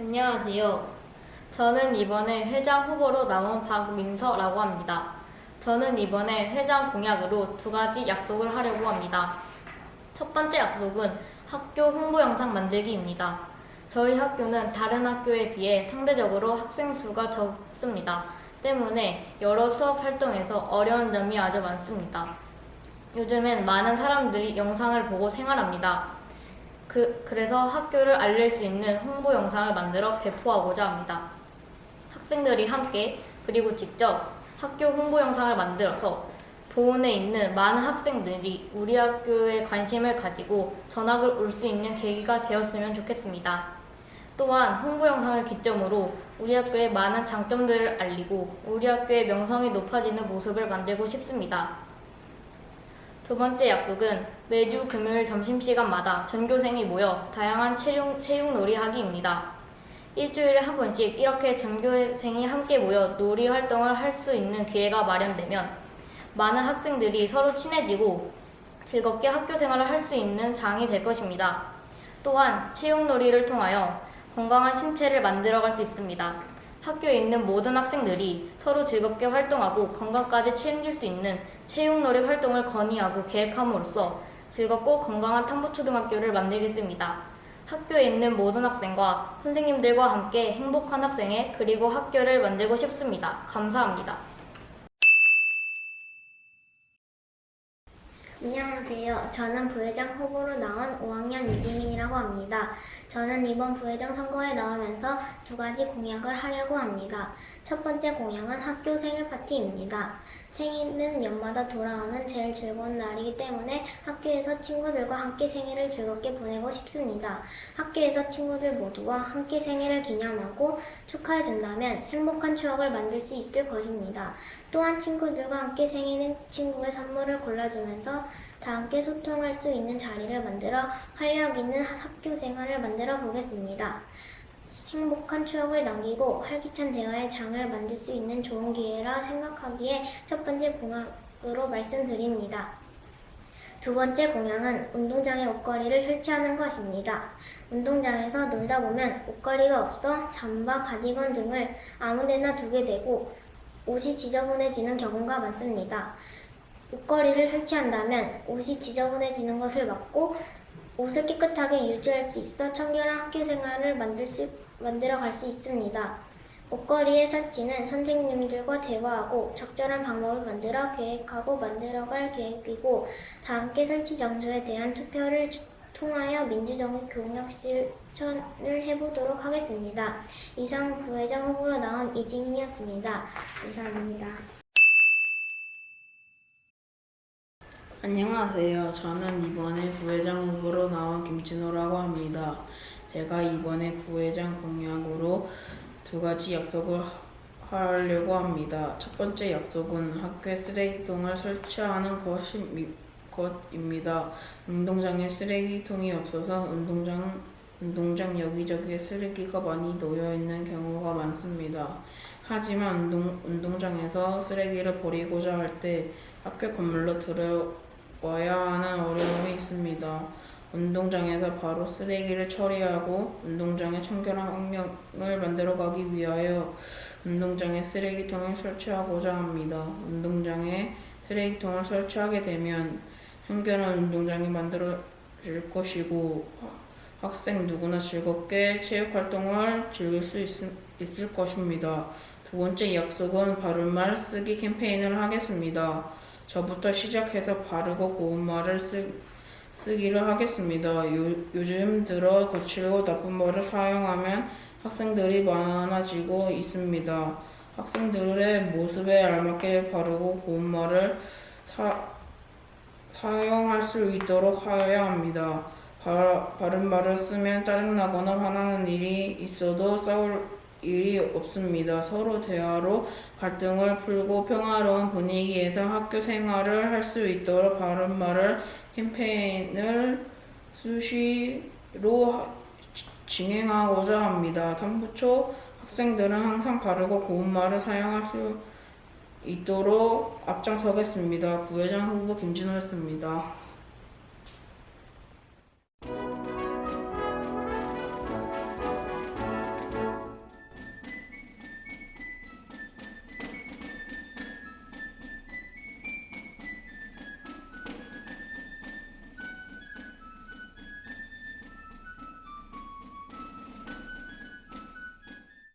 안녕하세요. 저는 이번에 회장 후보로 나온 박민서라고 합니다. 저는 이번에 회장 공약으로 두 가지 약속을 하려고 합니다. 첫 번째 약속은 학교 홍보 영상 만들기입니다. 저희 학교는 다른 학교에 비해 상대적으로 학생 수가 적습니다. 때문에 여러 수업 활동에서 어려운 점이 아주 많습니다. 요즘엔 많은 사람들이 영상을 보고 생활합니다. 그, 그래서 학교를 알릴 수 있는 홍보 영상을 만들어 배포하고자 합니다. 학생들이 함께 그리고 직접 학교 홍보 영상을 만들어서 보은에 있는 많은 학생들이 우리 학교에 관심을 가지고 전학을 올 수 있는 계기가 되었으면 좋겠습니다. 또한 홍보 영상을 기점으로 우리 학교의 많은 장점들을 알리고 우리 학교의 명성이 높아지는 모습을 만들고 싶습니다. 두 번째 약속은 매주 금요일 점심시간마다 전교생이 모여 다양한 체육, 체육 놀이하기입니다. 일주일에 한 번씩 이렇게 전교생이 함께 모여 놀이 활동을 할 수 있는 기회가 마련되면 많은 학생들이 서로 친해지고 즐겁게 학교 생활을 할 수 있는 장이 될 것입니다. 또한 체육 놀이를 통하여 건강한 신체를 만들어갈 수 있습니다. 학교에 있는 모든 학생들이 서로 즐겁게 활동하고 건강까지 챙길 수 있는 체육놀이 활동을 건의하고 계획함으로써 즐겁고 건강한 탐보초등학교를 만들겠습니다. 학교에 있는 모든 학생과 선생님들과 함께 행복한 학생회 그리고 학교를 만들고 싶습니다. 감사합니다. 안녕하세요. 저는 부회장 후보로 나온 5학년 이지민이라고 합니다. 저는 이번 부회장 선거에 나오면서 두 가지 공약을 하려고 합니다. 첫 번째 공약은 학교 생일 파티입니다. 생일은 연마다 돌아오는 제일 즐거운 날이기 때문에 학교에서 친구들과 함께 생일을 즐겁게 보내고 싶습니다. 학교에서 친구들 모두와 함께 생일을 기념하고 축하해 준다면 행복한 추억을 만들 수 있을 것입니다. 또한 친구들과 함께 생일인 친구의 선물을 골라주면서 다 함께 소통할 수 있는 자리를 만들어 활력 있는 학교 생활을 만들어 보겠습니다. 행복한 추억을 남기고 활기찬 대화의 장을 만들 수 있는 좋은 기회라 생각하기에 첫 번째 공약으로 말씀드립니다. 두 번째 공약은 운동장에 옷걸이를 설치하는 것입니다. 운동장에서 놀다 보면 옷걸이가 없어 잠바, 가디건 등을 아무데나 두게 되고 옷이 지저분해지는 경우가 많습니다. 옷걸이를 설치한다면 옷이 지저분해지는 것을 막고 옷을 깨끗하게 유지할 수 있어 청결한 학교 생활을 만들 수, 만들어 갈 수 있습니다. 옷걸이의 설치는 선생님들과 대화하고 적절한 방법을 만들어 계획하고 만들어 갈 계획이고 다 함께 설치 장소에 대한 투표를 주- 통하여 민주정의 교육 실천을 해보도록 하겠습니다. 이상 부회장 후보로 나온 이지민이었습니다. 감사합니다. 안녕하세요. 저는 이번에 부회장 후보로 나온 김진호라고 합니다. 제가 이번에 부회장 공약으로 두 가지 약속을 하려고 합니다. 첫 번째 약속은 학교에 쓰레기통을 설치하는 것이, 것입니다. 운동장에 쓰레기통이 없어서 운동장, 운동장 여기저기에 쓰레기가 많이 놓여 있는 경우가 많습니다. 하지만 운동, 운동장에서 쓰레기를 버리고자 할 때 학교 건물로 들어 와야 하는 어려움이 있습니다. 운동장에서 바로 쓰레기를 처리하고 운동장의 청결한 환경을 만들어 가기 위하여 운동장에 쓰레기통을 설치하고자 합니다. 운동장에 쓰레기통을 설치하게 되면 청결한 운동장이 만들어질 것이고 학생 누구나 즐겁게 체육 활동을 즐길 수 있, 있을 것입니다. 두 번째 약속은 바른말 쓰기 캠페인을 하겠습니다. 저부터 시작해서 바르고 고운 말을 쓰, 쓰기를 하겠습니다. 요, 요즘 들어 거칠고 나쁜 말을 사용하면 학생들이 많아지고 있습니다. 학생들의 모습에 알맞게 바르고 고운 말을 사, 사용할 수 있도록 하여야 합니다. 바, 바른 말을 쓰면 짜증나거나 화나는 일이 있어도 싸울 일이 없습니다. 서로 대화로 갈등을 풀고 평화로운 분위기에서 학교 생활을 할 수 있도록 바른 말을 캠페인을 수시로 하- 진행하고자 합니다. 탐부초 학생들은 항상 바르고 고운 말을 사용할 수 있도록 앞장서겠습니다. 부회장 후보 김진호였습니다.